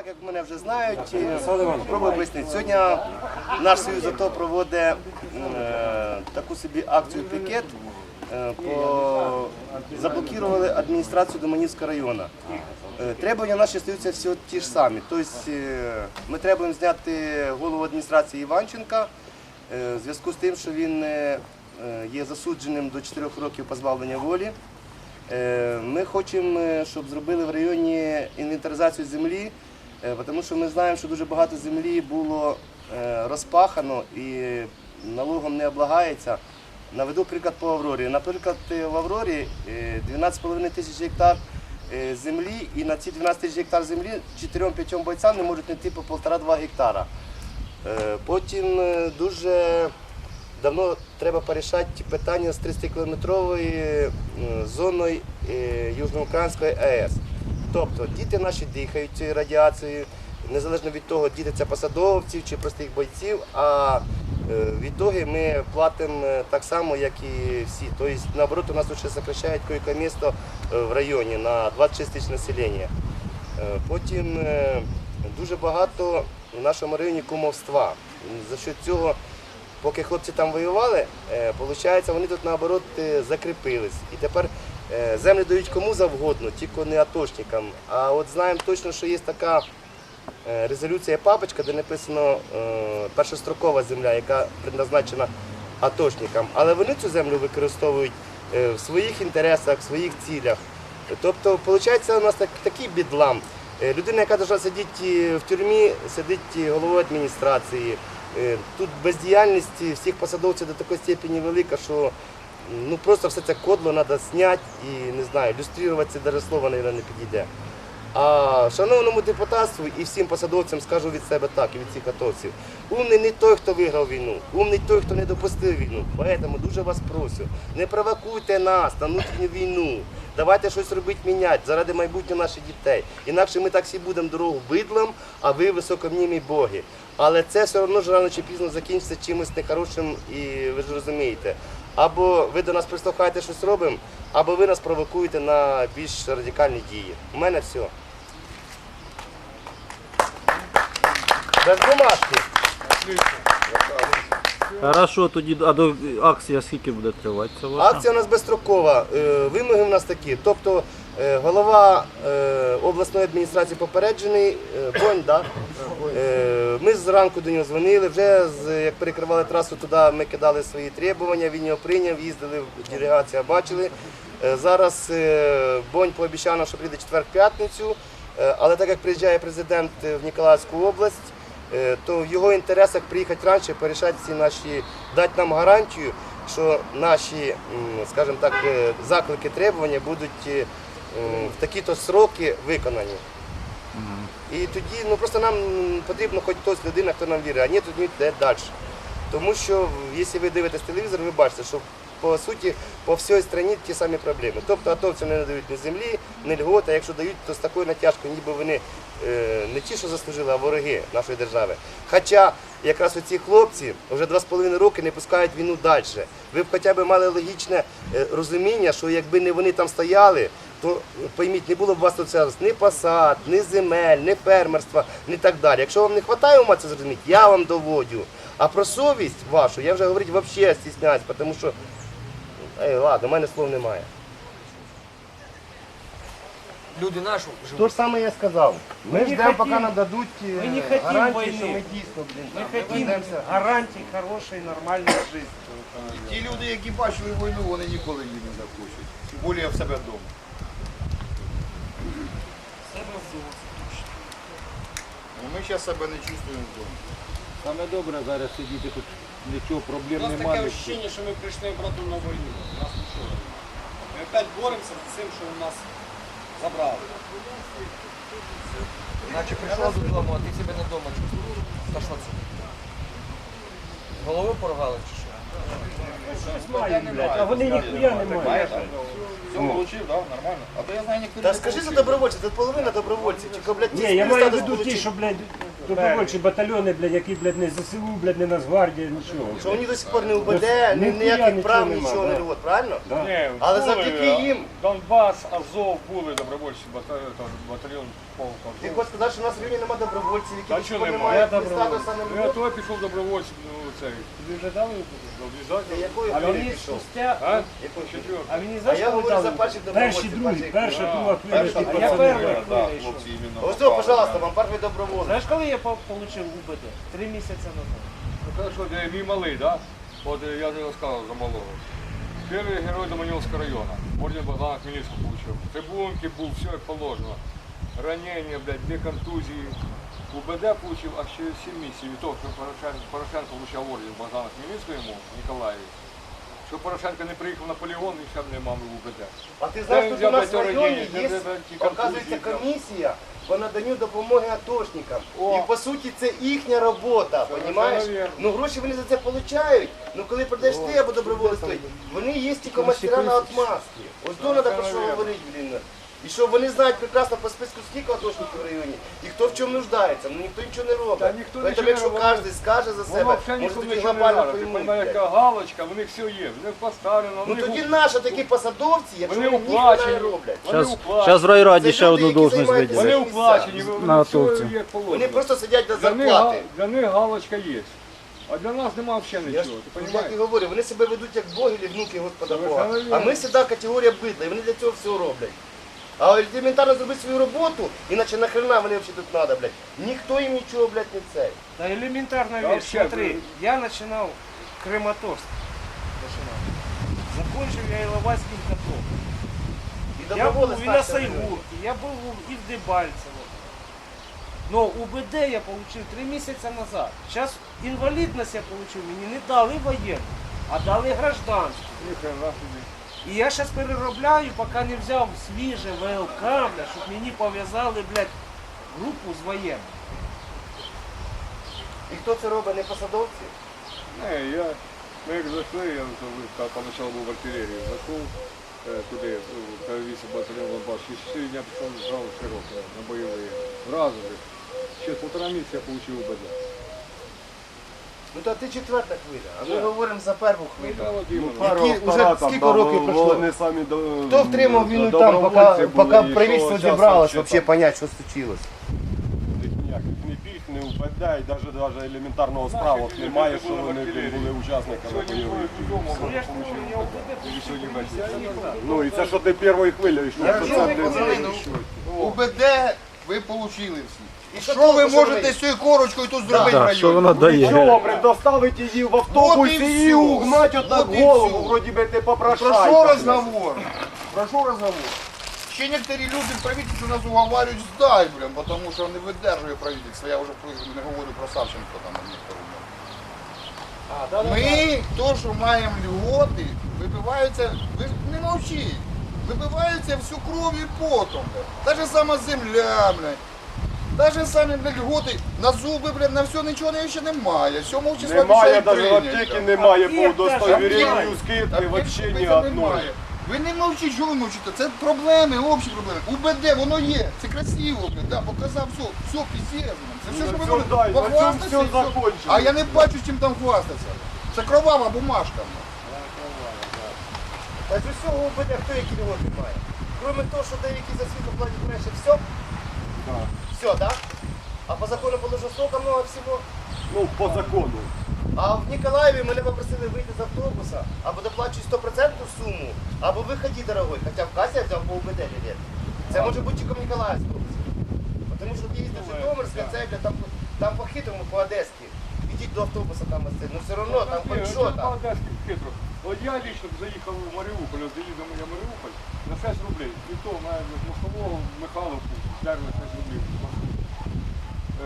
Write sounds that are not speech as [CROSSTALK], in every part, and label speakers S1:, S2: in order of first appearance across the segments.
S1: так як мене вже знають, спробую пояснити. Сьогодні наш союз АТО проводить е, таку собі акцію пікет. е, По... Заблокували адміністрацію Доманівського району. Е, Требування наші стаються всі ті ж самі. Тобто е, ми требуємо зняти голову адміністрації Іванченка в зв'язку з тим, що він є засудженим до 4 років позбавлення волі. Ми хочемо, щоб зробили в районі інвентаризацію землі, тому що ми знаємо, що дуже багато землі було е, розпахано і налогом не облагається. Наведу приклад по Аврорі. Наприклад, е, в Аврорі е, 12,5 тисяч гектар е, землі, і на ці 12 тисяч гектар землі 4-5 бойцям не можуть знайти по 1,5-2 гектара. Е, Потім е, дуже давно треба порішати питання з 30-кілометровою зоною е, Южноукраїнської АЕС. Тобто діти наші дихають цією радіацією, незалежно від того, діти це посадовців чи простих бойців, а е, від ми платимо е, так само, як і всі. Тобто, наоборот, у нас ще сокращають койко місто е, в районі на 26 тисяч населення. Потім дуже багато в нашому районі кумовства. За що цього, поки хлопці там воювали, виходить, вони тут наоборот закріпились. І тепер землі дають кому завгодно, тільки не атошникам. А от знаємо точно, що є така е, резолюція папочка, де написано е, першострокова земля, яка предназначена атошникам. Але вони цю землю використовують е, в своїх інтересах, в своїх цілях. Тобто, виходить, у нас так, такий бідлам. Е, Людина, яка должна сидіти в тюрмі, сидить головою адміністрації. Е, Тут бездіяльність всіх посадовців до такої степені велика, що ну, просто все це кодло треба зняти і не знаю, люструвати це навіть слово, мабуть, не підійде. А шановному депутатству і всім посадовцям скажу від себе так і від всіх атовців. Умний не той, хто виграв війну, умний той, хто не допустив війну. Тому дуже вас прошу, не провокуйте нас на внутрішню війну. Давайте щось робити, міняти заради майбутнього наших дітей. Інакше ми так всі будемо дорогу бидлом, а ви високомнімі боги. Але це все одно ж рано чи пізно закінчиться чимось нехорошим, і ви ж розумієте. Або ви до нас прислухаєте щось робимо, або ви нас провокуєте на більш радикальні дії. У мене все. Без бумажки.
S2: Хорошо, тоді а до акція скільки буде тривати? ваша?
S1: Акція у нас безстрокова. Е, Вимоги у нас такі. Тобто голова е, обласної адміністрації попереджений, е, Бонь, да? Е, ми зранку до нього дзвонили, вже як перекривали трасу, туди ми кидали свої требування, він його прийняв, їздили, делегація бачили. Е, Зараз е, Бонь пообіцяв нам, що прийде четвер-п'ятницю, Е, але так як приїжджає президент е, в Ніколаївську область, Е, то в його інтересах приїхати раніше, порішати ці наші, дати нам гарантію, що наші, скажімо так, е, заклики, требування будуть е, в такі-то сроки виконані. І тоді ну, просто нам потрібно хоч хтось людина, хто нам вірить, а ні, тоді йде далі. Тому що, якщо ви дивитесь телевізор, ви бачите, що по суті по всій країні ті самі проблеми. Тобто атовцям не надають ні землі, ні льгот, а якщо дають, то з такою натяжкою, ніби вони е, не ті, що заслужили, а вороги нашої держави. Хоча якраз оці хлопці вже два з половиною роки не пускають війну далі. Ви б хоча б мали логічне е, розуміння, що якби не вони там стояли, то пойміть, не було б у вас тут зараз ні посад, ні земель, ні фермерства, ні так далі. Якщо вам не вистачає ума це зрозуміти, я вам доводю. А про совість вашу я вже говорити взагалі стісняюсь, тому що Ей, ладно, у мене слов немає.
S3: Люди нашу
S1: То
S3: живуть.
S1: ж саме я сказав. Ми
S4: не
S1: ждемо, поки
S4: хотим.
S1: нам дадуть е,
S4: Мы не хотим
S1: гарантії, що
S4: войны.
S1: ми дійсно, блін,
S4: Мы
S1: там
S4: хотим
S1: ведемося.
S4: гарантий хорошей, нормальной жизни.
S5: Ті люди, які бачили війну, вони ніколи її не захочуть. Тим більше в себе вдома. Ну, Ми зараз себе не чувствуємо вдома.
S6: Саме добре зараз сидіти хоч нічого
S7: У
S6: проблем
S7: нас таке
S6: немає.
S7: ощущение, що ми прийшли обратно на війну. Нас нічого. Ми опять боремося з цим, що у нас забрали.
S3: Наче прийшла додому, а ти себе не вдома чувствуєш. Та що це? Голови порвали чи що?
S4: А вони ніхуя не мають.
S5: Все получив, да, нормально. А то я знаю, ніхто
S1: Та скажи за добровольців, тут половина добровольців. Тільки, блядь,
S4: Ні, я маю в виду ті,
S1: получили.
S4: що, блядь, добровольчі батальйони, блядь, які, блядь, не ЗСУ, блядь, не Нацгвардія, нічого.
S1: Що вони до сих пор не УБД, ні, ніяких
S4: нічого
S1: прав,
S4: нема,
S1: нічого не
S4: да.
S1: правильно?
S4: Да.
S8: Ні,
S1: Але
S8: були,
S1: завдяки
S8: а,
S1: їм-
S8: Донбас, Азов були добровольчі батальйон, батальйон полка.
S1: Ти хочеш сказати, що у нас в районі немає добровольців, які
S8: Та
S1: сих
S8: чого
S1: пор не
S8: немає?
S1: мають
S4: Я
S1: ні статусу, ні
S8: Ну, я того пішов добровольцем, ну цей.
S4: Тобі вже дали?
S8: Обов'язково.
S1: якої
S8: А
S1: хвилі
S8: він
S1: пішов?
S8: А?
S1: Якої хвилі?
S8: Четвертий.
S4: А мені
S1: А
S4: знаєш,
S1: я
S4: коли
S1: говорю
S4: дали?
S1: за перших
S4: Перші,
S1: добровольців.
S4: другі, перша, друга хвиля, ті
S1: а
S4: пацани.
S1: я.
S5: Да, хлопці іменно
S1: Ось,
S5: попали.
S1: пожалуйста, вам перший доброволець.
S4: Знаєш, коли я отримав УБД? Три місяці назад.
S8: Ну, хорошо, я мій малий, да? От е, я тобі розказав за малого. Перший герой Доманівського району. Орден Богдана Хмельницького получив. Трибунки був, все як положено. Ранення, блядь, дві контузії. УБД получив аж через 7 місяців від того, що Порошенко, Порошенко получав орден Богдана Хмельницького йому, Ніколаєві. Що Порошенко не приїхав на полігон і ще б не мав УБД.
S1: А ти знаєш, тут у нас в районі є, оказується, комісія по наданню допомоги атошникам.
S8: О.
S1: І по суті це їхня робота, понімаєш?
S8: вірно.
S1: Ну гроші вони за це получають. Ну коли продаєш ти або доброволець той, вони є тільки мастера на отмазки. Ось то треба про що говорити, блін. І що вони знають прекрасно по списку скільки атошників в районі, і хто в чому нуждається, ну ніхто нічого не робить.
S8: Та ніхто
S1: Тому
S8: нічого не
S1: якщо
S8: робить.
S1: кожен скаже за
S8: Воно
S1: себе,
S8: взагалі
S1: може
S8: нікому
S1: тоді
S8: нічого не
S1: глобально
S8: треба. Ти
S1: поймуть.
S8: розумієш, яка галочка, в них все є, в них поставлено,
S1: Ну тоді наші такі посадовці, якщо
S8: Вони
S1: вони ніхто не роблять.
S8: Вони
S2: Зараз,
S8: уплачені.
S2: зараз в райраді ще одну должність
S8: Вони
S2: виділять.
S8: уплачені,
S2: На
S8: вони все положено.
S1: Вони просто сидять
S8: для них,
S1: зарплати.
S8: га- для них галочка є. А для нас нема взагалі
S1: Я ж
S8: нічого, ти
S1: як і
S8: розумієш?
S1: говорю, вони себе ведуть як боги і внуки Господа Бога. А ми сюди категорія бидла, і вони для цього все роблять. А елементарно зробити свою роботу, іначе нахрена вони взагалі тут треба, блядь. Ніхто їм нічого, блядь, не цей.
S4: Да элементарная
S8: Да
S4: вещь.
S8: вообще,
S4: Смотри,
S8: блин.
S4: я начинал Крематорск. Начинал. Закончил я Иловайским котлом.
S1: І
S4: Я был
S1: доброволець
S4: и на
S1: старший район.
S4: Сайгурке, я был и в Дебальцево. Но УБД я получил три месяца назад. Сейчас инвалидность я получил, мені не дали воєнну, а дали гражданську.
S8: Ніхрена собі.
S4: І я зараз переробляю, поки не взяв свіже ВЛК, бля, щоб мені пов'язали, блядь, групу з воєнним.
S1: І хто це робить, не посадовці?
S8: Не, я, ми як зайшли, я то поначалу був в артилерії, зайшов е, туди, в перевісі батальйон Ломбаш, і 4 дня пішов зразу широко на бойові. Разом. Через полтора місяця я отримав УБД.
S1: Ну то ти четверта хвиля, а ми говоримо за першу
S8: Ну,
S1: хвилю.
S8: та от іменно.
S1: Які вже скільки років пройшло?
S9: самі до...
S1: Хто втримав війну там,
S9: добровольці
S1: поки,
S9: були,
S1: поки
S9: і
S1: правительство
S9: що
S1: зібралось, вообще понять, що случилось?
S9: Ніяких не біг, не УПД, і навіть, навіть елементарного справок немає, що вони були учасниками бойових.
S4: Ну
S8: І.
S9: Ну і це що ти першою хвилею йшов, що це
S1: не
S9: ти-
S5: УБД ви получили всі.
S1: І
S5: Що ви можете з цією корочкою тут зробити
S2: Так, що вона дає?
S9: Чого, предоставити її в
S5: От
S9: автобусі
S5: і
S9: і
S5: всю.
S9: угнать
S5: От і
S9: голову,
S5: всю.
S9: вроді би ти
S5: Про
S9: попрошайка.
S5: що
S9: блядь.
S5: розговор? Про що розговор? Ще некоторі люди в правительстві нас уговаривають здай, блін, тому що не видержує правительство. Я вже не говорю про Савченко там некоторі.
S1: А, да, да, да.
S5: Ми, то, що маємо льготи, вибиваються, ви ж не мовчіть, вибиваються всю кров і потом. Та же сама земля, блядь. Же самі блядь, льготи на зуби, блядь, на все нічого не- ще немає. 7 числа
S9: Немає, навіть
S5: прийняти.
S9: аптеки немає по
S5: немає.
S9: скидки, взагалі ні одної.
S5: Ви не мовчіть, що ви мовчите? Це проблеми, общі проблеми. УБД, воно є. Це красиво, блядь, да, показав все, все пісєзно. Це все, що ви
S9: все,
S5: можете
S9: дай, на цьому
S5: похвастатися.
S9: все
S5: і все.
S9: закончено.
S5: А я не бачу, чим там хвастатися. Це кровава бумажка. блядь.
S1: Та з усього УБД хто які льготи має? Кроме того, що деякі за світло платять менше, все? Все, так? А по закону положено столько много всього.
S9: Ну, по закону.
S1: А в Ніколаєві мене попросили вийти з автобуса, або доплачуй 100% суму, або виходи, дорогой. Хоча в касі я взяв по УБД білет. Це може бути тільки в Ніколаївській області. Тому що їздити в це бля, там, там по-хитрому, по-одеськи. Ідіть до автобуса там ось це. Ну все одно, там хоч що там.
S8: Хитро. От я лично заїхав в Маріуполь, от заїздив я в Маріуполь на 6 рублей. І то на Мостового Михайловку стерли 6 рублів.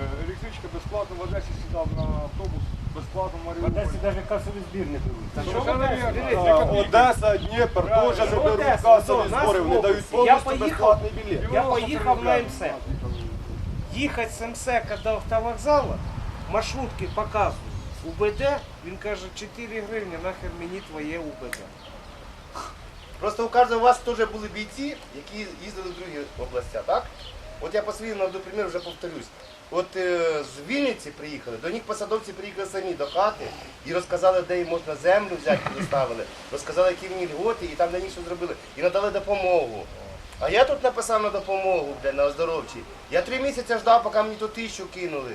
S8: Е, Електричка безплатно в Одесі сідав на автобус, безплатно в
S4: В Одесі навіть касовий збір не беруть.
S9: Одеса, Дніпр теж не беруть касові
S4: ну,
S9: збори, вони дають. Повністю безплатний білет.
S4: Я поїхав на. МС. Їхати з МСЕКа до автовокзалу, маршрутки показують. УБД, він каже, 4 гривні, нахер мені твоє УБД.
S1: Просто у кожного у вас теж були бійці, які їздили в другі області, так? От я по своїм наведу примір вже повторюсь. От е, з Вінниці приїхали, до них посадовці приїхали самі до хати і розказали, де їм можна землю взяти, доставили, розказали, які в них льготи, і там для них що зробили, і надали допомогу. А я тут написав на допомогу, бля, на оздоровчі. Я три місяці ждав, поки мені ту тисячу кинули.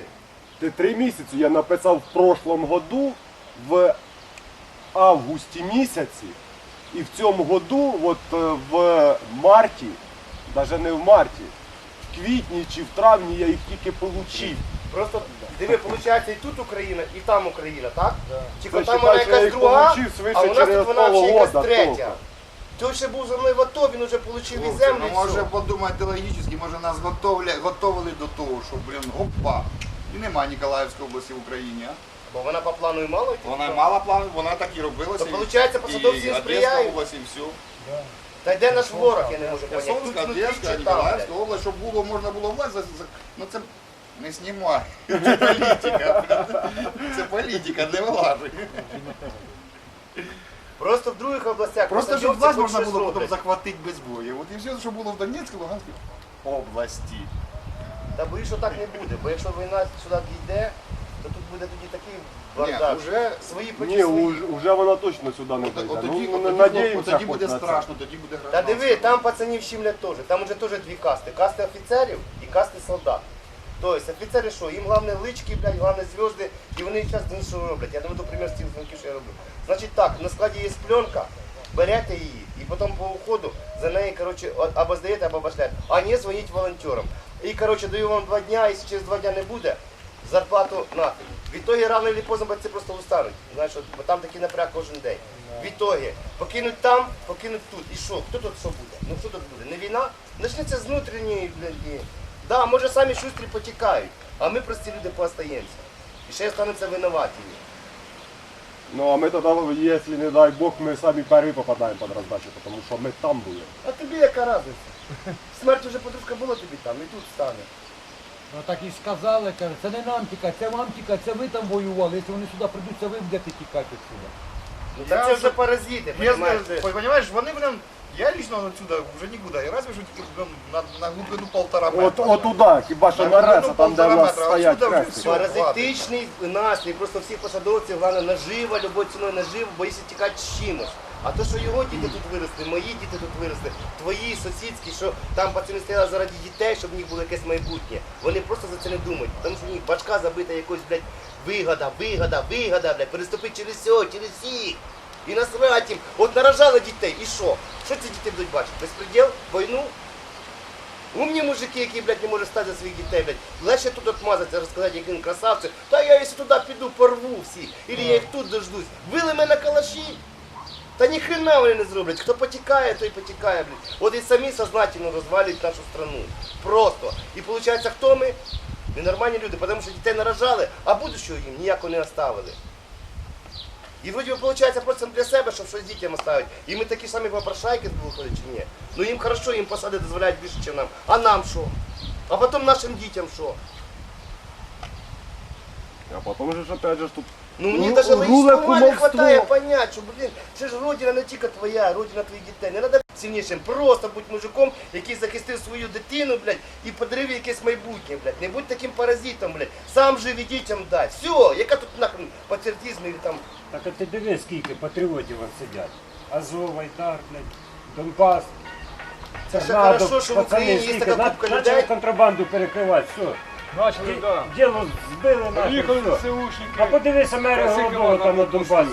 S9: Ти три місяці я написав в прошлом году в августі місяці. І в цьому году, от е, в марті, навіть не в марті, в квітні чи в травні я їх тільки получив.
S1: Просто диви, виходить, і тут Україна, і там Україна, так? Тільки там вона
S9: считай, що я
S1: якась
S9: їх
S1: друга,
S9: получив свише
S1: а у нас
S9: через
S1: тут вона ще якась третя.
S9: тільки.
S1: Той ще був за мною в АТО, він вже отримав і
S5: Хлопці,
S1: землю.
S5: ну
S1: і
S5: може
S1: все.
S5: подумати логічно, може нас готовили, готовили до того, що, блін, опа. І нема Ніколаївської області в Україні, а?
S1: Бо вона по плану і мало йти.
S5: Вона мала план, вона так і робилася.
S1: То,
S5: і-
S1: получається, посадовці
S5: і
S1: їм
S5: Одеська область, і все.
S1: Та йде наш ворог, я не можу поняти.
S5: Херсонська,
S1: Тут внутрі
S5: Одеська,
S1: чи там,
S5: Ніколаївська область, щоб було, можна було власть, за- за- ну це не знімай. [LAUGHS] Це політика. Це політика, не вилажуй.
S1: Просто в других областях.
S5: Просто щоб власть
S1: хоч
S5: можна
S1: щось
S5: було потім
S1: роблять.
S5: захватити без бою. От і все, що було в Донецькій, Луганській області.
S1: Та боюсь, що так не буде, бо якщо війна сюди дійде, буде тоді такий бардак.
S5: вже
S1: Свої
S9: Ні,
S1: своїх.
S9: уж- уже вона точно сюди не
S5: От,
S9: дійде.
S5: от тоді,
S9: Ну,
S5: от тоді,
S9: надіємося
S5: от тоді
S9: хоч
S5: буде
S9: на це.
S5: страшно, тоді буде
S1: Та диви, там пацанів щемлять теж. Там вже теж дві касти. Касти офіцерів і касти солдат. Тобто офіцери що, їм головне лички, блядь, головне зв'язки, і вони зараз ну, що роблять. Я наведу примір з тих дзвінків, що я роблю. Значить так, на складі є пленка, берете її, і потім по уходу за неї, коротше, о- або здаєте, або башляєте. А ні, дзвоніть волонтерам. І, коротше, даю вам два дня, якщо через два дня не буде, зарплату нафіг. В ітогі рано чи поздно це просто устануть. Знаєш, бо там такий напряг кожен день. В покинуть там, покинуть тут. І що? Хто тут що буде? Ну що тут буде? Не війна? Почнеться з внутрішньої, блядь. Да, може самі шустрі потікають, а ми прості люди поостаємося. І ще станеться винуваті.
S9: Ну а ми тоді, якщо не дай Бог, ми самі перші попадаємо під роздачу, тому що ми там були.
S1: А тобі яка разниця? Смерть вже подружка була тобі там, і тут стане.
S6: Ну так і сказали, каже, це не нам тікати, це вам тікати, це ви там воювали. Якщо вони сюди прийдуть, це ви будете тікати сюди.
S1: Ну так це вже паразити,
S5: Я знаю, понимаешь, вони, блин, я лично отсюда вже нікуди, і разве що тільки на, на глибину полтора метра.
S9: От, отуда, хіба що на реса, там де в нас стоять хрести.
S1: Паразитичний настрій, просто всіх посадовців, головне нажива, любою ціною нажива, боїться тікати з чимось. А то, що його діти тут виросли, мої діти тут виросли, твої сусідські, що там пацани стояли заради дітей, щоб в них було якесь майбутнє. Вони просто за це не думають, тому що в них башка забита якось, блядь, вигода, вигода, вигода, блядь, переступити через все, через всіх. І насрать їм. От наражали дітей, і що? Що ці діти будуть бачити? Безпреділ? Війну? Умні мужики, які, блядь, не можуть стати за своїх дітей, блядь. Легше тут отмазатися, розказати, які він красавці. Та я якщо туди піду, порву всіх. Ілі я їх тут дождусь. Вили мене калаші. Та ніхрена вони не зроблять. Хто потікає, той потікає, блядь. От і самі сознательно розвалюють нашу страну. Просто. І виходить, хто ми? Ненормальні люди, тому що дітей наражали, а будущого їм ніякого не оставили. І вроді виходить просто для себе, щоб щось дітям оставити. І ми такі самі попрошайки виходять чи ні? Ну їм хорошо, їм посади дозволяють більше, ніж нам. А нам що? А потім нашим дітям що?
S9: А потім же ж опять же тут
S1: Ну мені
S9: Ну, руле
S1: логічного не
S9: кумовство.
S1: вистачає понять, що, блін, це ж родина не тільки твоя, родина твоїх дітей. Не треба сильнішим, просто будь мужиком, який захистив свою дитину, блядь, і подарив їй якесь майбутнє, блядь. Не будь таким паразитом, блядь. Сам жив і дітям дай. Все, яка тут нахрен патріотизм і там.
S4: Так а ти диви, скільки патріотів от сидять. Азов, Айдар, блядь, Донбас.
S1: Це
S4: Торнадо,
S1: хорошо, що в Україні є така
S4: на-
S1: купка
S4: почали
S1: людей.
S4: контрабанду перекривати, все.
S8: Начали, да.
S4: Діло збили нахер,
S8: Приїхали
S4: все.
S8: ЦУшники.
S4: А подивися мери Голодова там на Донбасі.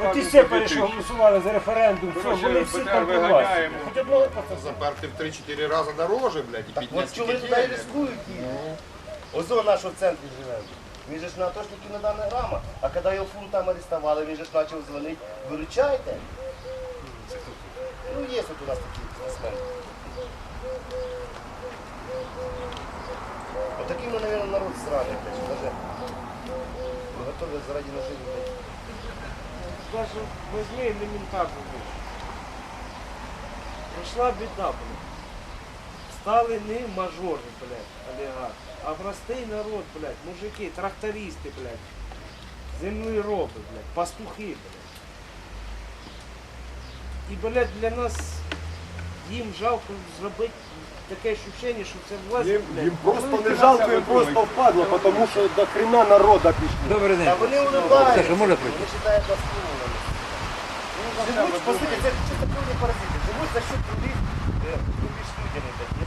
S4: От і все перейшли, голосували за референдум, все,
S8: Короче,
S4: вони всі
S8: БТР
S4: там при власті.
S8: виганяємо.
S4: Хоч одного пацана.
S5: Заперти в 3-4 рази дороже, блядь, і підняти
S1: От чому вони туди і рискують їх? Озо наш в центрі живе. Він же ж на атошників не дана грама, а коли його фунт там арестували, він же ж почав дзвонити, виручайте. Ну є тут у нас такі бізнесмени. Ми, мабуть, народ що даже готові заради блядь.
S4: Даже возьми элементарную вещь. Пришла беда, блядь. Стали не мажори, блядь, олігархи, а простий народ, блядь, мужики, трактористи, блядь, землероби, блядь, пастухи, блядь. І, блядь, для нас їм жалко зробити таке ощущення, що це власть,
S9: їм, їм просто не жалко, їм просто впадло, тому що до хрена народа пішло.
S6: Добрий
S1: Та
S6: день.
S1: вони улыбаються,
S6: Саша, можна прийти?
S1: вони вважають нас клоунами. Живуть, по суті, це чисто повні паразити. Живуть за счет других, е,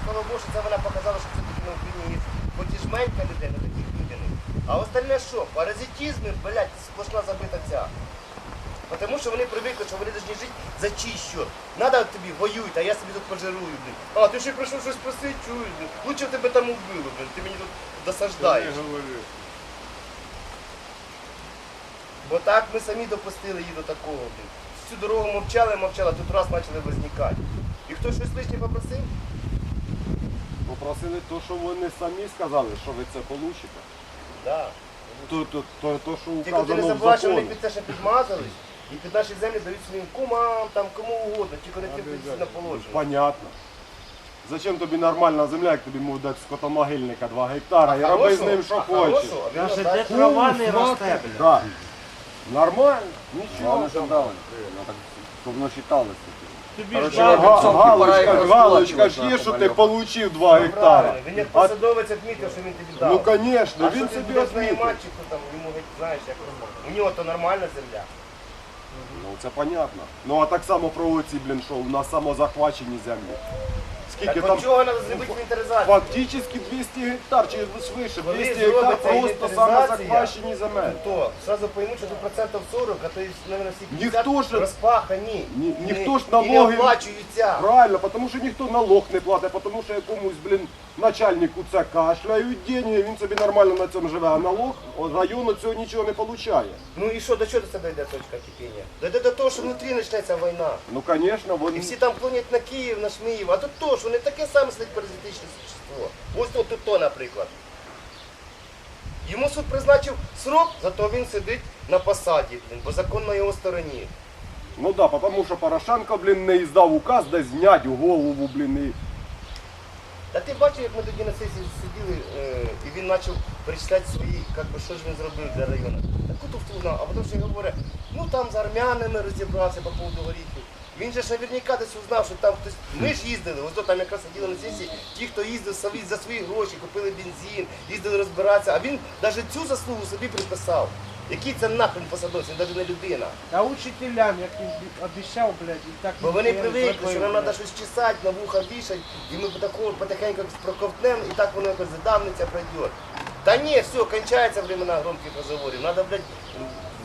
S1: слава Богу, що це вона показала, що все-таки на Україні є хоч і жменька людей на таких людяних. А остальне що? Паразитізми, блядь, сплошна забита ця. Тому що вони привикли, що вони повинні жити за счет. Надо тобі воюють, а я собі тут пожирую, блін. А, ти ще прийшов щось просити, чуєш, блін. Лучше б тебе там убили, блін. Ти мені тут досаждаєш. Бо так ми самі допустили її до такого. Блін. Всю дорогу мовчали, мовчали, тут раз почали возникати. І хто щось лишнє попросив?
S9: Попросили то, що вони самі сказали, що ви це получите.
S1: Да.
S9: То, то, то, то що
S1: Тільки ти не
S9: указано в
S1: забувай, що вони
S9: законі.
S1: під це ще підмазались. І під наші землі дають своїм кумам, там кому угодно, тільки не тим на положення.
S9: Понятно. Зачем тобі нормальна земля, як тобі можуть дати скотомогильника 2 гектара і роби з ним що хочеш.
S4: Каже, де трава не росте, блядь.
S9: Да. Нормально, нічого.
S7: Щоб воно вважалося.
S4: Тобі ж
S8: га-
S9: Галочка, галочка ж є, що ти получив 2 гектара.
S1: Правильно. Він як
S9: А,
S1: посадовець відмітив, що він тобі дав.
S9: ну, звісно,
S1: А
S9: він
S1: що
S9: собі відмітив.
S1: мальчику, там, йому геть, знаєш, як у нього то нормальна земля.
S9: Ну це понятно. Ну а так само про оці, блін, що у нас самозахвачені землі. Скільки
S1: Так
S9: там
S1: от чого треба зробити інвентаризацію?
S9: фактично 200 гектар чи свише,
S1: Коли
S9: 200 гектар
S1: зробиться
S9: просто
S1: інвентаризація,
S9: самозахвачені земель.
S1: То, сразу поймуть, що тут процентів 40, а то, мабуть, всі 50
S9: Ніхто ж-
S1: розпахані.
S9: Ні-
S1: І
S9: ніхто
S1: не-
S9: ж
S1: І не
S9: налоги-
S1: оплачуються.
S9: Правильно, тому що ніхто налог не платить, тому що якомусь, блін, начальнику це кашляють деньги, він собі нормально на цьому живе, а налог району цього нічого не получає.
S1: Ну і що, до чого це дойде точка кипіння? Дойде до того, що внутрі почнеться війна.
S9: Ну, звісно,
S1: І
S9: вони...
S1: всі там клонять на Київ, на Шміїв, а тут то, що вони таке саме сидить паразитичне существо. Ось тут, то, наприклад. Йому суд призначив срок, зато він сидить на посаді, блін, бо закон на його стороні.
S9: Ну да, тому що Порошенко, блін, не іздав указ, де знять голову, блін, і...
S1: Та ти бачив, як ми тоді на сесії сиділи, е, і він почав перечисляти свої, як би, що ж він зробив для району. Таку туфту знав, а потім ще говорить, ну там з армянами розібрався по поводу горіхів. Він же ж наверняка десь узнав, що там хтось. Ми ж їздили, ось то там якраз сиділи на сесії, ті, хто їздив за свої гроші, купили бензин, їздили розбиратися, а він навіть цю заслугу собі приписав. Який це нахрен посадовець, він навіть не людина.
S4: А учителям, як він обіцяв, блядь, і так
S1: Бо вони привикли, що нам треба щось чесати, на вуха вішати, і ми потихоньку, потихеньку проковтнемо, і так воно якось задавниця пройде. Та ні, все, кончаються времена громких розговорів. Треба, блядь,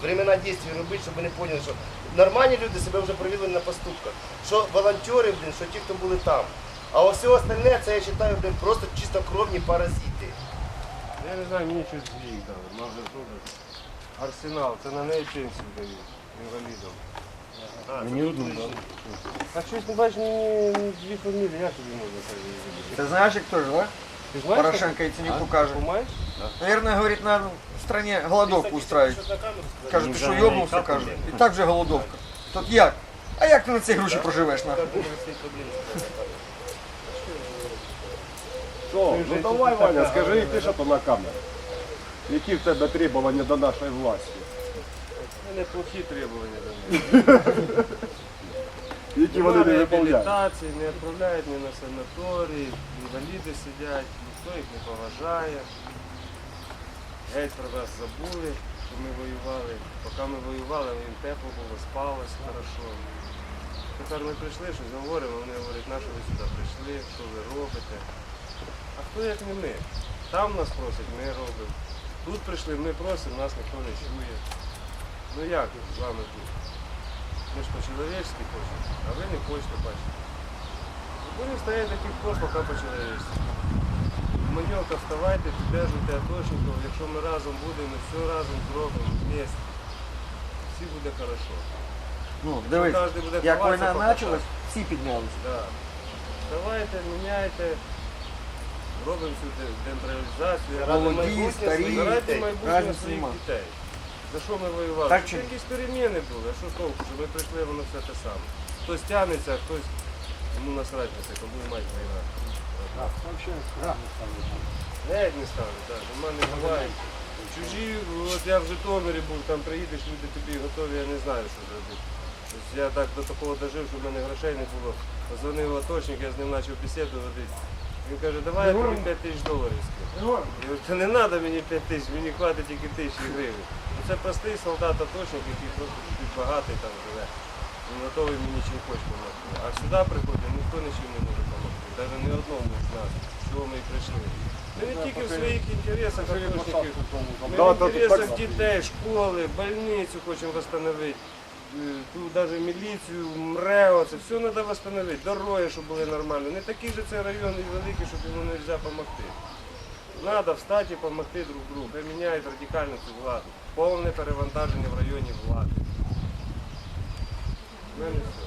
S1: времена дій робити, щоб вони поняли, що нормальні люди себе вже провели на поступках. Що волонтери, блін, що ті, хто були там. А ось все остальне, це я вважаю, блін, просто чистокровні паразити.
S4: Я не знаю, мені щось дві дали. Може зробити. Арсенал, це на неї пенсію дають інвалідам.
S1: Мені одну,
S4: А щось не бачиш мені дві фамілії, як тобі можна це?
S3: Ты знаешь, кто же, да?
S4: Ти знаєш,
S3: Порошенко и Тиньку кажет.
S4: Помаєш?
S3: Наверное, говорит, надо в стране голодовку устраивать. Кажуть, ти що йобнувся, каже. І так же голодовка. Тут як? А як ти на ці гроші проживеш нахуй?
S9: Що? Ну давай, Ваня, скажи, і ти що то на камеру. Які в тебе требування до нашої власті?
S4: У мене плохі требування до них. [LAUGHS]
S9: Які вони не виповняють?
S4: реабілітації, не відправляють ні на санаторії, інваліди сидять, ніхто їх не поважає. Геть про нас забули, що ми воювали. Поки ми воювали, їм тепло було, спалось хорошо. Тепер ми прийшли, щось говоримо, вони говорять, на що ви сюди прийшли, що ви робите. А хто як не ми? Там нас просять, ми робимо. Тут прийшли, ми просимо, нас ніхто не чує. Ну як з вами тут? Ми ж по-чоловічськи хочемо, а ви не хочете бачити. І Будемо стояти до тих пор, поки по-чоловічськи. Маньовка, вставайте, піддержуйте аточників, якщо ми разом будемо, все разом зробимо, вместе. Всі буде хорошо.
S3: Ну, дивись,
S4: Кожен буде
S3: як
S4: ховатися,
S3: війна
S4: поки
S3: почалась, всі піднялися.
S4: Да. Вставайте, міняйте, робимо цю децентралізацію.
S3: Молоді, старі,
S4: Заради майбутнього своїх дітей. За що ми воювали?
S3: Так чи
S4: якісь переміни були, а що толку, що ми прийшли, воно все те саме. Хтось тягнеться, а хтось йому насрать на це, кому мать війна. Геть не ставлю, так, нема не буває. Чужі, от я в Житомирі був, там приїдеш, люди тобі готові, я не знаю, що зробити. Тобто я так до такого дожив, що в мене грошей не було. Позвонив оточник, я з ним почав бесіду водити. Він каже, давай я тобі 5 тисяч доларів скину. Я та не треба мені 5 тисяч, мені хватить тільки тисячі гривень. Ну, Це простий солдат-аточник, який просто чуть багатий там живе. Він готовий мені чим хоче допомогти. А сюди приходить, ніхто нічим не може допомогти. навіть не одному з нас, чого ми прийшли. Ми не тільки в своїх інтересах, атошників, ми в інтересах дітей, школи, больницю хочемо восстановити. Е, Тут навіть міліцію, МРЕО, це все треба восстановити, дороги, щоб були нормальні. Не такий же це район і великий, щоб йому не можна допомогти. Треба встати і допомогти друг другу. Хай міняють радикально цю владу. Повне перевантаження в районі влади. В мене все.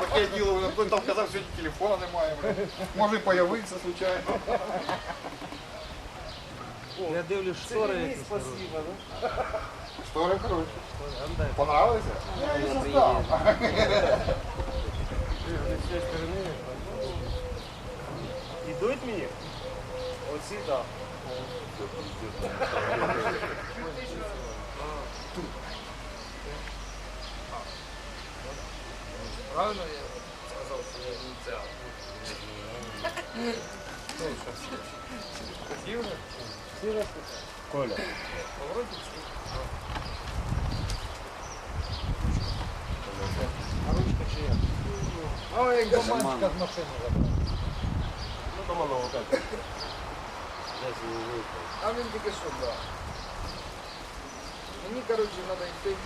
S5: Таке діло, хто там казав, сьогодні телефона немає. Може і появитися случайно.
S2: Я дивлюсь, штори якісь.
S4: Спасибо, да?
S5: Штори хороші. Понравилися? Я не застав.
S4: Ідуть мені? Оці так. Правильно я сказав, що я ініціал? Коля.
S6: А як доманчика з машини забрав.
S5: А він тільки що, да. Мені, коротше, треба йти.